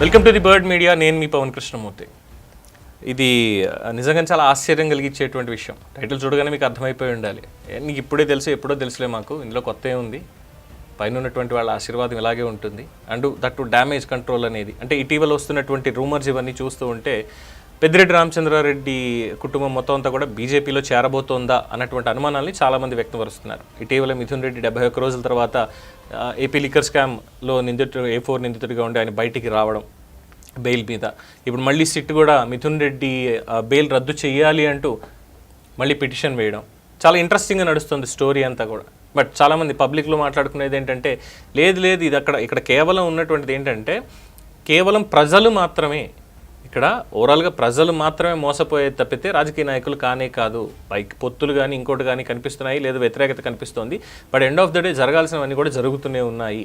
Welcome to the bird media. నేను మీ పవన్ కృష్ణమూర్తి. ఇది నిజంగా చాలా ఆశ్చర్యం కలిగించేటువంటి విషయం. టైటిల్ చూడగానే మీకు అర్థమైపోయి ఉండాలి. నీకు ఇప్పుడే తెలుసు ఎప్పుడో తెలుసులే మాకు. ఇందులో కొత్త ఉంది? పైన ఉన్నటువంటి వాళ్ళ ఆశీర్వాదం ఇలాగే ఉంటుంది. అండ్ దట్ డ్యామేజ్ కంట్రోల్ అనేది అంటే ఇటీవల వస్తున్నటువంటి రూమర్స్ ఇవన్నీ చూస్తూ ఉంటే పెద్దిరెడ్డి రామచంద్రారెడ్డి కుటుంబం మొత్తం అంతా కూడా బీజేపీలో చేరబోతోందా అన్నటువంటి అనుమానాల్ని చాలామంది వ్యక్తపరుస్తున్నారు ఇటీవల మిథున్ రెడ్డి డెబ్బై ఒక్క రోజుల తర్వాత ఏపీ లిక్కర్ స్కామ్లో నిందితుడు ఏ ఫోర్ నిందితుడిగా ఉండి ఆయన బయటికి రావడం బెయిల్ మీద. ఇప్పుడు మళ్ళీ సిట్ కూడా మిథున్ రెడ్డి బెయిల్ రద్దు చేయాలి అంటూ మళ్ళీ పిటిషన్ వేయడం. చాలా ఇంట్రెస్టింగ్గా నడుస్తుంది స్టోరీ అంతా కూడా. బట్ చాలామంది పబ్లిక్లో మాట్లాడుకునేది ఏంటంటే లేదు లేదు ఇది అక్కడ ఇక్కడ కేవలం ఉన్నటువంటిది ఏంటంటే కేవలం ప్రజలు మాత్రమే ఇక్కడ ఓవరాల్గా ప్రజలు మాత్రమే మోసపోయే తప్పితే రాజకీయ నాయకులు కానే కాదు. పైకి పొత్తులు కానీ ఇంకోటి కానీ కనిపిస్తున్నాయి లేదా వ్యతిరేకత కనిపిస్తోంది. But end of the day జరగాల్సినవన్నీ కూడా జరుగుతూనే ఉన్నాయి.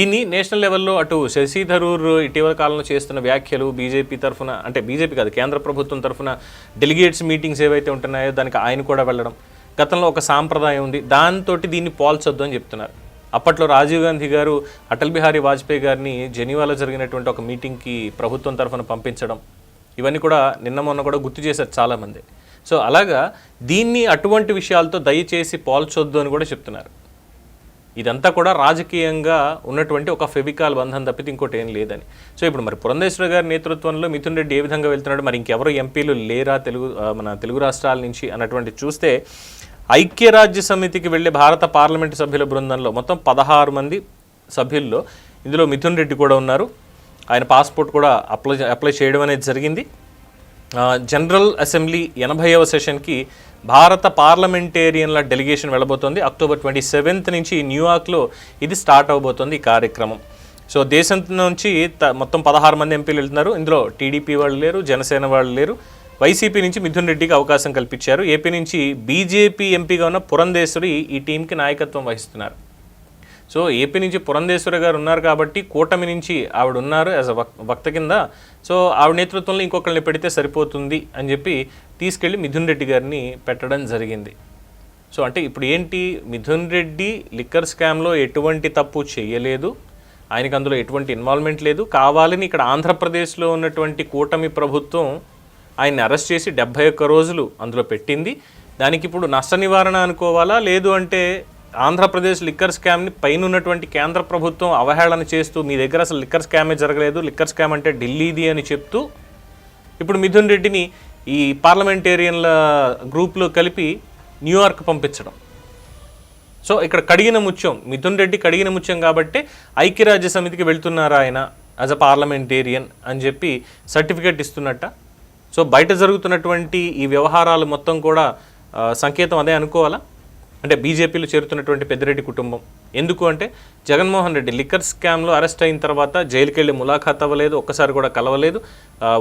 దీన్ని నేషనల్ లెవెల్లో అటు శశి థరూర్ ఇటీవల కాలంలో చేస్తున్న వ్యాఖ్యలు బీజేపీ తరఫున అంటే బీజేపీ కాదు కేంద్ర ప్రభుత్వం తరఫున డెలిగేట్స్ మీటింగ్స్ ఏవైతే ఉంటున్నాయో దానికి ఆయన కూడా వెళ్ళడం. గతంలో ఒక సాంప్రదాయం ఉంది. దాంతో దీన్ని పోల్చొద్దు అని చెప్తున్నారు. అప్పట్లో రాజీవ్ గాంధీ గారు అటల్ బిహారీ వాజ్పేయి గారిని జెనీవాలో జరిగినటువంటి ఒక మీటింగ్కి ప్రభుత్వం తరఫున పంపించడం ఇవన్నీ కూడా నిన్న మొన్న కూడా గుర్తు చేశారు చాలామంది. సో అలాగా దీన్ని అటువంటి విషయాలతో దయచేసి పోల్చొద్దు అని కూడా చెప్తున్నారు. ఇదంతా కూడా రాజకీయంగా ఉన్నటువంటి ఒక ఫెవికాల్ బంధం తప్పితే ఇంకోటి ఏం లేదని. సో ఇప్పుడు మరి పురంధేశ్వర గారి నేతృత్వంలో మిథున్ రెడ్డి ఏ విధంగా వెళ్తున్నాడు మరి ఇంకెవరు ఎంపీలు లేరా తెలుగు మన తెలుగు రాష్ట్రాల నుంచి అన్నటువంటి చూస్తే ఐక్యరాజ్య సమితికి వెళ్ళే భారత పార్లమెంటు సభ్యుల బృందంలో మొత్తం పదహారు మంది సభ్యుల్లో ఇందులో మిథున్ రెడ్డి కూడా ఉన్నారు. ఆయన పాస్పోర్ట్ కూడా అప్లై అప్లై చేయడం అనేది జరిగింది. జనరల్ అసెంబ్లీ ఎనభైవ సెషన్కి భారత పార్లమెంటేరియన్ల డెలిగేషన్ వెళ్ళబోతోంది. అక్టోబర్ ట్వంటీ సెవెంత్ నుంచి న్యూయార్క్లో ఇది స్టార్ట్ అవబోతోంది ఈ కార్యక్రమం. సో దేశం నుంచి త- మొత్తం పదహారు మంది ఎంపీలు వెళ్తున్నారు. ఇందులో టీడీపీ వాళ్ళు లేరు జనసేన వాళ్ళు లేరు. వైసీపీ నుంచి మిథున్ రెడ్డికి అవకాశం కల్పించారు. ఏపీ నుంచి బీజేపీ ఎంపీగా ఉన్న పురంధేశ్వరి ఈ టీంకి నాయకత్వం వహిస్తున్నారు. సో ఏపీ నుంచి పురంధేశ్వరి గారు ఉన్నారు కాబట్టి కూటమి నుంచి ఆవిడ ఉన్నారు యాజ్ అ వక్త కింద. సో ఆవిడ నేతృత్వంలో ఇంకొకరిని పెడితే సరిపోతుంది అని చెప్పి తీసుకెళ్ళి మిథున్ రెడ్డి గారిని పెట్టడం జరిగింది. సో అంటే ఇప్పుడు ఏంటి? మిథున్ రెడ్డి లిక్కర్ స్కామ్లో ఎటువంటి తప్పు చేయలేదు. ఆయనకు అందులో ఎటువంటి ఇన్వాల్వ్మెంట్ లేదు. కావాలని ఇక్కడ ఆంధ్రప్రదేశ్లో ఉన్నటువంటి కూటమి ప్రభుత్వం ఆయన్ని అరెస్ట్ చేసి డెబ్బై ఒక్క రోజులు అందులో పెట్టింది. దానికి ఇప్పుడు నష్ట నివారణ అనుకోవాలా? లేదు అంటే ఆంధ్రప్రదేశ్ లిక్కర్ స్కామ్ని పైన ఉన్నటువంటి కేంద్ర ప్రభుత్వం అవహేళన చేస్తూ మీ దగ్గర అసలు లిక్కర్ స్కామే జరగలేదు. లిక్కర్ స్కామ్ అంటే ఢిల్లీది అని చెప్తూ ఇప్పుడు మిథున్ రెడ్డిని ఈ పార్లమెంటేరియన్ల గ్రూప్లో కలిపి న్యూయార్క్ పంపించడం. సో ఇక్కడ కడిగిన ముత్యం మిథున్ రెడ్డి కడిగిన ముత్యం కాబట్టి ఐక్యరాజ్య సమితికి వెళ్తున్నారా ఆయన యాజ్ అ పార్లమెంటేరియన్ అని చెప్పి సర్టిఫికేట్ ఇస్తున్నట్ట. సో బయట జరుగుతున్నటువంటి ఈ వ్యవహారాలు మొత్తం కూడా సంకేతం అదే అనుకోవాలా? అంటే బీజేపీలో చేరుతున్నటువంటి పెద్దిరెడ్డి కుటుంబం. ఎందుకు అంటే జగన్మోహన్ రెడ్డి లిక్కర్ స్కామ్లో అరెస్ట్ అయిన తర్వాత జైలుకి వెళ్ళి ములాఖాత్ అవ్వలేదు ఒక్కసారి కూడా కలవలేదు.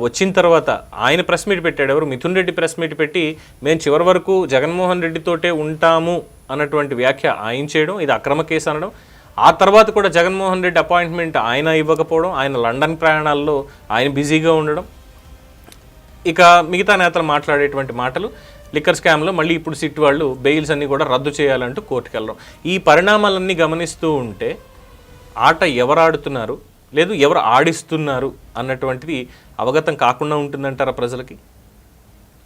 వచ్చిన తర్వాత ఆయన ప్రెస్ మీట్ పెట్టాడు ఎవరు? మిథున్ రెడ్డి ప్రెస్ మీట్ పెట్టి మేము చివరి వరకు జగన్మోహన్ రెడ్డితోటే ఉంటాము అన్నటువంటి వ్యాఖ్య ఆయన చేయడం ఇది అక్రమ కేసు అనడం. ఆ తర్వాత కూడా జగన్మోహన్ రెడ్డి అపాయింట్మెంట్ ఆయన ఇవ్వకపోవడం ఆయన లండన్ ప్రయాణాల్లో ఆయన బిజీగా ఉండడం. ఇక మిగతా నేతలు మాట్లాడేటువంటి మాటలు లిక్కర్ స్కామ్లో మళ్ళీ ఇప్పుడు సిట్ వాళ్ళు బెయిల్స్ అన్నీ కూడా రద్దు చేయాలంటూ కోర్టుకు వెళ్ళడం ఈ పరిణామాలన్నీ గమనిస్తూ ఉంటే ఆట ఎవరు ఆడుతున్నారు? లేదు ఎవరు ఆడిస్తున్నారు అన్నటువంటిది అవగతం కాకుండా ఉంటుందంటారా ప్రజలకి?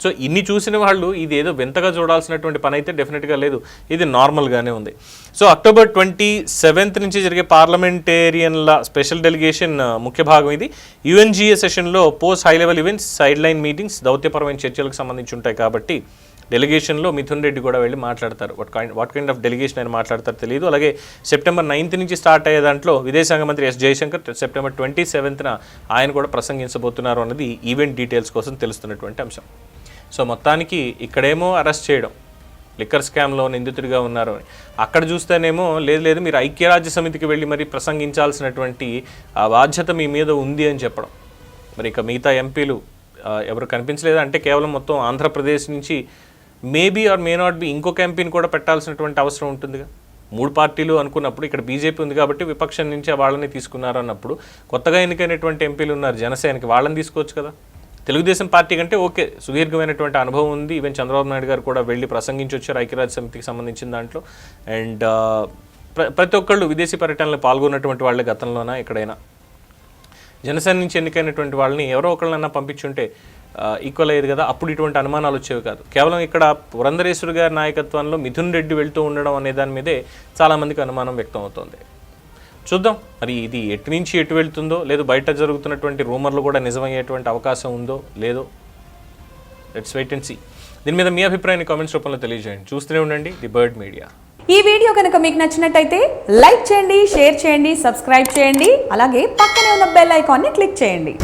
సో ఇన్ని చూసిన వాళ్ళు ఇది ఏదో వింతగా చూడాల్సినటువంటి పని అయితే డెఫినెట్గా లేదు. ఇది నార్మల్గానే ఉంది. సో అక్టోబర్ ట్వంటీ సెవెంత్ నుంచి జరిగే పార్లమెంటేరియన్ల స్పెషల్ డెలిగేషన్ ముఖ్య భాగం ఇది. యుఎన్జిఏ సెషన్లో post high level events side line meetings దౌత్యపరమైన చర్చలకు సంబంధించి ఉంటాయి కాబట్టి డెలిగేషన్లో మిథున్ రెడ్డి కూడా వెళ్ళి మాట్లాడతారు. What kind what kind of delegation ఆయన మాట్లాడతారు తెలియదు అలాగే సెప్టెంబర్ నైన్త్ నుంచి స్టార్ట్ అయ్యే దాంట్లో విదేశాంగ మంత్రి ఎస్ జయశంకర్ సెప్టెంబర్ ట్వంటీ సెవెంత్న ఆయన కూడా ప్రసంగించబోతున్నారు అన్నది ఈవెంట్ డీటెయిల్స్ కోసం తెలుస్తున్నటువంటి అంశం. సో మొత్తానికి ఇక్కడేమో అరెస్ట్ చేయడం. లిక్కర్ స్కామ్లో నిందితుడిగా ఉన్నారు అని. అక్కడ చూస్తేనేమో లేదు లేదు మీరు ఐక్యరాజ్య సమితికి వెళ్ళి మరి ప్రసంగించాల్సినటువంటి ఆ బాధ్యత మీ మీద ఉంది అని చెప్పడం. మరి ఇక మిగతా ఎంపీలు ఎవరు కనిపించలేదు? అంటే కేవలం మొత్తం ఆంధ్రప్రదేశ్ నుంచి maybe or may not be ఇంకొక ఎంపీని కూడా పెట్టాల్సినటువంటి అవసరం ఉంటుందిగా. మూడు పార్టీలు అనుకున్నప్పుడు ఇక్కడ బీజేపీ ఉంది కాబట్టి విపక్షం నుంచి వాళ్ళని తీసుకున్నారు అన్నప్పుడు కొత్తగా ఎన్నికైనటువంటి ఎంపీలు ఉన్నారు జనసేనకి వాళ్ళని తీసుకోవచ్చు కదా? తెలుగుదేశం పార్టీ కంటే ఓకే సుదీర్ఘమైనటువంటి అనుభవం ఉంది. ఈవెన్ చంద్రబాబు నాయుడు గారు కూడా వెళ్ళి ప్రసంగించి వచ్చారు ఐక్యరాజ్య సమితికి సంబంధించిన దాంట్లో. అండ్ uh, ప్ర ప్రతి ఒక్కళ్ళు విదేశీ పర్యటనలో పాల్గొన్నటువంటి వాళ్ళే గతంలోనా ఎక్కడైనా? జనసేన నుంచి ఎన్నికైనటువంటి వాళ్ళని ఎవరో ఒకళ్ళనన్నా పంపించుంటే uh, ఈక్వల్ అయ్యేది కదా అప్పుడు ఇటువంటి అనుమానాలు వచ్చేవి కాదు. కేవలం ఇక్కడ పురంధరేశ్వరి గారి నాయకత్వంలో మిథున్ రెడ్డి వెళ్తూ ఉండడం అనే దాని మీదే చాలామందికి అనుమానం వ్యక్తం అవుతోంది. చూద్దాం. మరి ఇది ఎటు నుంచి ఎటు వెళ్తుందో లేదు బయట జరుగుతున్నటువంటి రూమర్లు కూడా నిజమయ్యేటువంటి అవకాశం ఉందో లేదో? లెట్స్ వెయిట్ అండ్ సీ దీని మీద మీ అభిప్రాయాన్ని కామెంట్స్ రూపంలో తెలియజేయండి. చూస్తూనే ఉండండి ది బర్డ్ మీడియా. ఈ వీడియో కనుక మీకు నచ్చినట్టయితే లైక్ చేయండి షేర్ చేయండి సబ్స్క్రైబ్ చేయండి అలాగే పక్కనే ఉన్న బెల్ ఐకాన్ని క్లిక్ చేయండి.